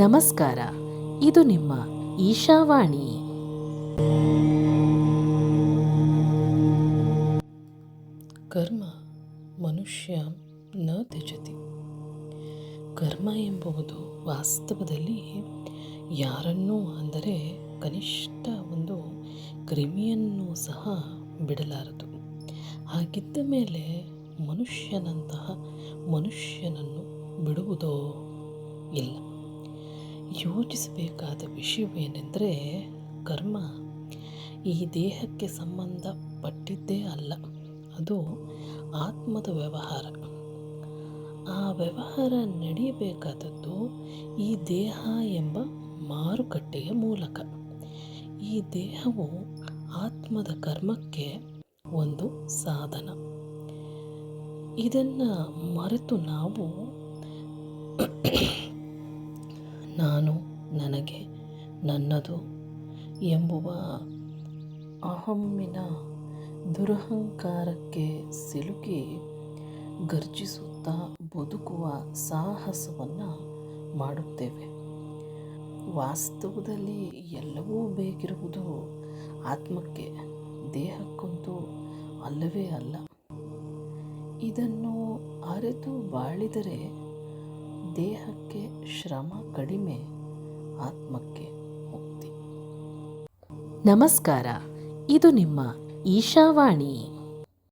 ನಮಸ್ಕಾರ. ಇದು ನಿಮ್ಮ ಈಶಾವಾಣಿ. ಕರ್ಮ ಮನುಷ್ಯ ನ ತ್ಯಜತಿ. ಕರ್ಮ ಎಂಬುದು ವಾಸ್ತವದಲ್ಲಿ ಯಾರನ್ನೂ ಅಂದರೆ ಕನಿಷ್ಠ ಒಂದು ಕ್ರಿಮಿಯನ್ನು ಸಹ ಬಿಡಲಾರದು. ಹಾಗಿದ್ದ ಮೇಲೆ ಮನುಷ್ಯನಂತಹ ಮನುಷ್ಯನನ್ನು ಬಿಡುವುದೋ ಇಲ್ಲ. ಯೋಚಿಸಬೇಕಾದ ವಿಷಯವೇನೆಂದರೆ ಕರ್ಮ. ಈ ದೇಹಕ್ಕೆ ಸಂಬಂಧಪಟ್ಟಿದ್ದೇ ಅಲ್ಲ, ಅದು ಆತ್ಮದ ವ್ಯವಹಾರ. ಆ ವ್ಯವಹಾರ ನಡೆಯಬೇಕಾದದ್ದು ಈ ದೇಹ ಎಂಬ ಮಾರುಕಟ್ಟೆಯ ಮೂಲಕ. ಈ ದೇಹವು ಆತ್ಮದ ಕರ್ಮಕ್ಕೆ ಒಂದು ಸಾಧನ. ಇದನ್ನು ಮರೆತು ನಾವು ನನಗೆ ನನ್ನದು ಎಂಬುವ ಅಹಮ್ಮಿನ ದುರಹಂಕಾರಕ್ಕೆ ಸಿಲುಕಿ ಗರ್ಜಿಸುತ್ತಾ ಬದುಕುವ ಸಾಹಸವನ್ನು ಮಾಡುತ್ತೇವೆ. ವಾಸ್ತವದಲ್ಲಿ ಎಲ್ಲವೂ ಬೇಕಿರುವುದು ಆತ್ಮಕ್ಕೆ, ದೇಹಕ್ಕಂತೂ ಅಲ್ಲವೇ ಅಲ್ಲ. ಇದನ್ನು ಅರೆತು ಬಾಳಿದರೆ ದೇಹಕ್ಕೆ ಶ್ರಮ ಕಡಿಮೆ. ಆತ್ಮಕ್ಕೆ ಮುಕ್ತಿ. ನಮಸ್ಕಾರ ಇದು ನಿಮ್ಮ ಈಶಾವಾಣಿ.